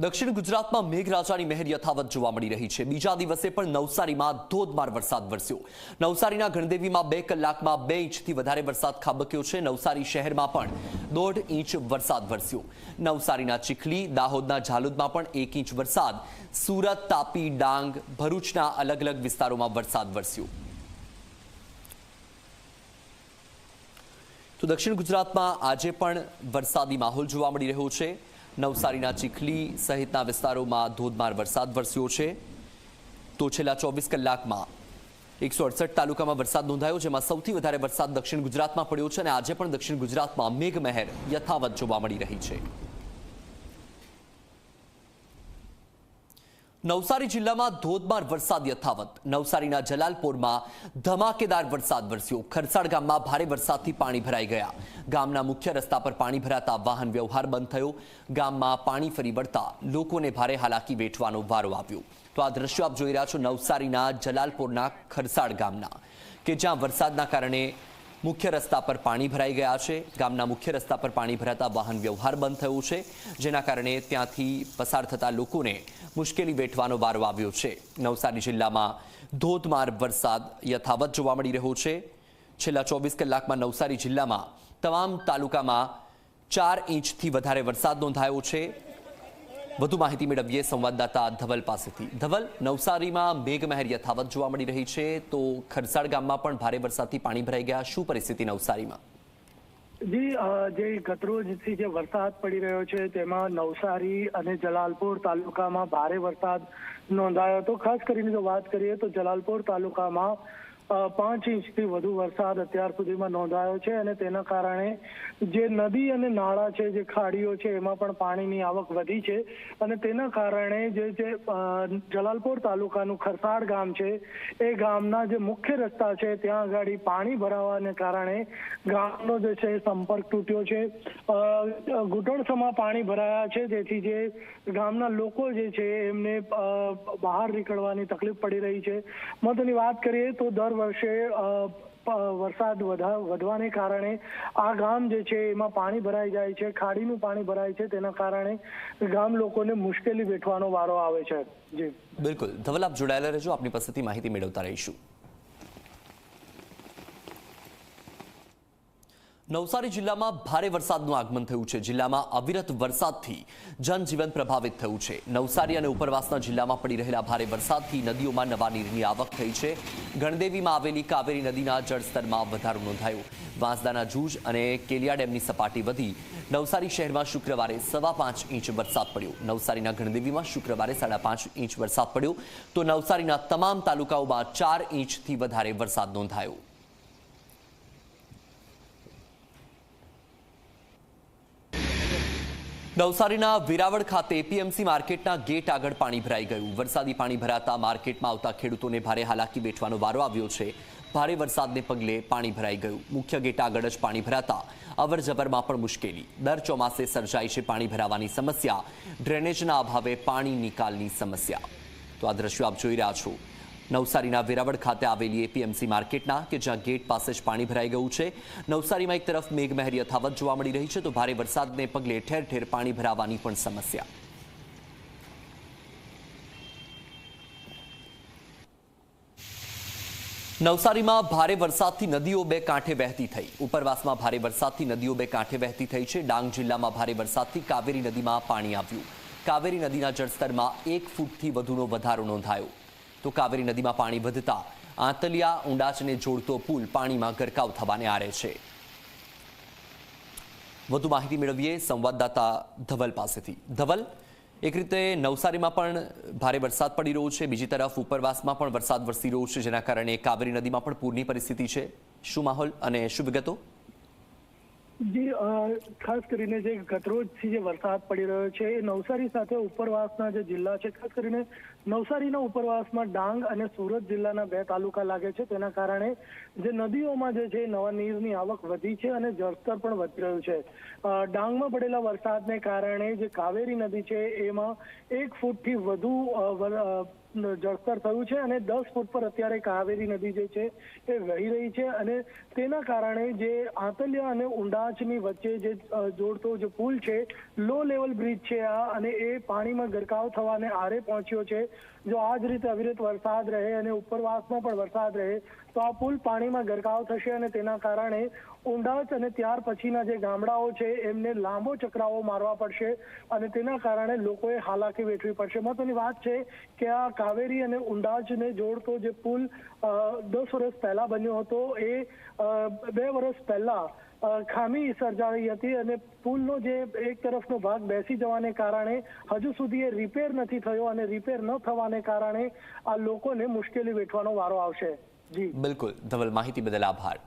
દક્ષિણ ગુજરાતમાં મેઘરાજાની મહેર યથાવત જોવા મળી રહી છે. બીજા દિવસે પણ નવસારીમાં ધોધમાર વરસાદ વરસ્યો. નવસારીના ગણદેવીમાં બે કલાકમાં બે ઇંચથી વધારે વરસાદ ખાબક્યો છે. નવસારી શહેરમાં પણ દોઢ ઇંચ વરસાદ વરસ્યો. નવસારીના ચીખલી, દાહોદના ઝાલુદમાં પણ એક ઇંચ વરસાદ. સુરત, તાપી, ડાંગ, ભરૂચના અલગ અલગ વિસ્તારોમાં વરસાદ વરસ્યો. તો દક્ષિણ ગુજરાતમાં આજે પણ વરસાદી માહોલ જોવા મળી રહ્યો છે. નવસારીના ચીખલી સહિતના વિસ્તારોમાં ધોધમાર વરસાદ વરસ્યો છે. તો છેલ્લા ચોવીસ કલાકમાં એકસો અડસઠ તાલુકામાં વરસાદ નોંધાયો, જેમાં સૌથી વધારે વરસાદ દક્ષિણ ગુજરાતમાં પડ્યો છે અને આજે પણ દક્ષિણ ગુજરાતમાં મેઘમહેર યથાવત જોવા મળી રહી છે. નવસારી જિલ્લામાં ધોધમાર વરસાદ યથાવત. નવસારીના જલાલપોરમાં ધમાકેદાર વરસાદ વરસ્યો. ખરસાડ ગામમાં ભારે વરસાદથી પાણી ભરાઈ ગયા. ગામના મુખ્ય રસ્તા પર પાણી ભરાતા વાહન વ્યવહાર બંધ થયો. ગામમાં પાણી ફરી વળતા લોકોને ભારે હાલાકી વેઠવાનો વારો આવ્યો. તો આ દ્રશ્યો આપ જોઈ રહ્યા છો નવસારીના જલાલપોરના ખરસાડ ગામના, કે જ્યાં વરસાદના કારણે મુખ્ય રસ્તા પર પાણી ભરાઈ ગયા છે. ગામના મુખ્ય રસ્તા પર પાણી ભરાતા વાહન વ્યવહાર બંધ થયો છે, જેના કારણે ત્યાંથી પસાર થતા લોકોને મુશ્કેલી વેઠવાનો વારો આવ્યો છે. નવસારી જિલ્લામાં ધોધમાર વરસાદ યથાવત જોવા મળી રહ્યો છે. છેલ્લા ચોવીસ કલાકમાં નવસારી જિલ્લામાં તમામ તાલુકામાં ચાર ઇંચથી વધારે વરસાદ નોંધાયો છે. વધુ માહિતી મેળવીએ સંવાદદાતા ધવલ પાસેથી. ધવલ, નવસારીમાં મેઘમહેર યથાવત જોવા મળી રહી છે, તો ખરસાડ ગામમાં પણ ભારે વરસાદથી પાણી ભરાઈ ગયા. શું પરિસ્થિતિ નવસારીમાં? જી જે ગતરોજથી જે વરસાદ પડી રહ્યો છે, તેમાં નવસારી અને જલાલપોર તાલુકામાં ભારે વરસાદ નોંધાયો. હતો ખાસ કરીને જો વાત કરીએ, તો જલાલપોર તાલુકામાં પાંચ ઇંચથી વધુ વરસાદ અત્યાર સુધીમાં નોંધાયો છે અને તેના કારણે જે નદી અને નાળા છે, જે ખાડીઓ છે, એમાં પણ પાણીની આવક વધી છે અને તેના કારણે જે જે જલાલપોર તાલુકાનું ખરસાડ ગામ છે, એ ગામના જે મુખ્ય રસ્તા છે, ત્યાં આગળ પાણી ભરાવાને કારણે ગામનો જે છે, સંપર્ક તૂટ્યો છે. ઘૂંટણસમાં પાણી ભરાયા છે, જેથી જે ગામના લોકો જે છે, એમને બહાર નીકળવાની તકલીફ પડી રહી છે. મહત્વની વાત કરીએ તો દર વર્ષે વરસાદ વધા, વધવાને કારણે આ ગામ જે છે એમાં પાણી ભરાઈ જાય છે, ખાડીનું પાણી ભરાય છે, તેના કારણે ગામ લોકોને મુશ્કેલી વેઠવાનો વારો આવે છે. જી. બિલકુલ. ધવલ, આપ જોડાયેલા રહેજો. આપની પાસેથી માહિતી મેળવતા રહીશું. નવસારી જિલ્લામાં ભારે વરસાદનું આગમન થયું છે. જિલ્લામાં અવિરત વરસાદથી જનજીવન પ્રભાવિત થયું છે. નવસારી અને ઉપરવાસના જિલ્લામાં પડી રહેલા ભારે વરસાદથી નદીઓમાં નવા નીરની આવક થઈ છે. ગણદેવીમાં આવેલી કાવેરી નદીના જળસ્તરમાં વધારો નોંધાયો. વાંસદાના જૂજ અને કેલિયા ડેમની સપાટી વધી. નવસારી શહેરમાં શુક્રવારે સવા પાંચ ઇંચ વરસાદ પડ્યો. નવસારીના ગણદેવીમાં શુક્રવારે સાડા પાંચ ઇંચ વરસાદ પડ્યો. તો નવસારીના તમામ તાલુકાઓમાં ચાર ઇંચથી વધારે વરસાદ નોંધાયો. નવસારીના વિરાવળ ખાતે એપીએમસી માર્કેટના ગેટ આગળ પાણી ભરાઈ ગયું. વરસાદી પાણી ભરાતા માર્કેટમાં આવતા ખેડૂતોને ભારે હાલાકી વેઠવાનો વારો આવ્યો છે. ભારે વરસાદને પગલે પાણી ભરાઈ ગયું. મુખ્ય ગેટ આગળ જ પાણી ભરાતા અવર જવરમાં પણ મુશ્કેલી. દર ચોમાસે સર્જાય છે પાણી ભરાવાની સમસ્યા. ડ્રેનેજના અભાવે પાણી નિકાલની સમસ્યા. તો આ દ્રશ્યો આપ જોઈ રહ્યા છો. નવસારીના વેરાવળ ખાતે આવેલી એપીએમસી માર્કેટના કે જ્યાં ગેટ પાસે જ પાણી ભરાઈ ગયું છે. નવસારીમાં એક તરફ મેઘમહેર યથાવત જોવા મળી રહી છે તો ભારે વરસાદને પગલે ઠેર ઠેર પાણી ભરાવાની પણ સમસ્યા. નવસારીમાં ભારે વરસાદથી નદીઓ બે કાંઠે વહેતી થઈ. ઉપરવાસમાં ભારે વરસાદથી નદીઓ બે કાંઠે વહેતી થઈ છે. ડાંગ જિલ્લામાં ભારે વરસાદથી કાવેરી નદીમાં પાણી આવ્યું. કાવેરી નદીના જળસ્તરમાં એક ફૂટથી વધુનો વધારો નોંધાયો. તો કાવેરી નદીમાં પાણી વધતા આંતલિયા ઊંડાચને જોડતો પુલ પાણીમાં ગરકાવ થવાને આરે છે. વધુ માહિતી મેળવીએ સંવાદદાતા ધવલ પાસેથી. ધવલ, એક રીતે નવસારીમાં પણ ભારે વરસાદ પડી રહ્યો છે. બીજી તરફ ઉપરવાસમાં પણ વરસાદ વરસી રહ્યો છે, જેના કારણે કાવેરી નદીમાં પણ પૂરની પરિસ્થિતિ છે. શું માહોલ અને શું વિગતો? જી ખાસ કરીને જે ગતરોજથી જે વરસાદ પડી રહ્યો છે, એ નવસારી સાથે ઉપરવાસના જે જિલ્લા છે, ખાસ કરીને નવસારીના ઉપરવાસમાં ડાંગ અને સુરત જિલ્લાના બે તાલુકા લાગે છે. તેના કારણે જે નદીઓમાં જે છે નવા નીરની આવક વધી છે અને જળસ્તર પણ વધી રહ્યું છે. ડાંગમાં પડેલા વરસાદને કારણે જે કાવેરી નદી છે, એમાં એક ફૂટથી વધુ જળસ્તર થયું છે અને દસ ફૂટ પર અત્યારે કાવેરી નદી જે છે એ વહી રહી છે અને તેના કારણે જે આંતલિયા અને ઉંડાચની વચ્ચે જે જોડતો જે પુલ છે લો લેવલ બ્રિજ છે આ અને એ પાણીમાં ગરકાવ થવાને આરે પહોંચ્યો છે. જો આ જ રીતે અવિરત વરસાદ રહે અને ઉપરવાસમાં પણ વરસાદ રહે, તો આ પુલ પાણીમાં ગરકાવ થશે અને તેના કારણે ઉંડાચ અને ત્યાર પછીના જે ગામડાઓ છે, એમને લાંબો ચક્રાવો મારવા પડશે અને તેના કારણે લોકોએ હાલાકી વેઠવી પડશે. મહત્વની વાત છે કે આ કાવેરી અને ઉંડાચને જોડતો જે પુલ દસ વર્ષ પહેલા બન્યો હતો, એ બે વર્ષ પહેલા ખામી સર્જાવી હતી અને પુલનો જે એક તરફનો ભાગ બેસી જવાને કારણે હજુ સુધી એ રિપેર નથી થયો અને રિપેર ન થવાને કારણે આ લોકોને મુશ્કેલી વેઠવાનો વારો આવશે. જી. બિલકુલ. ધવલ, માહિતી બદલ આભાર.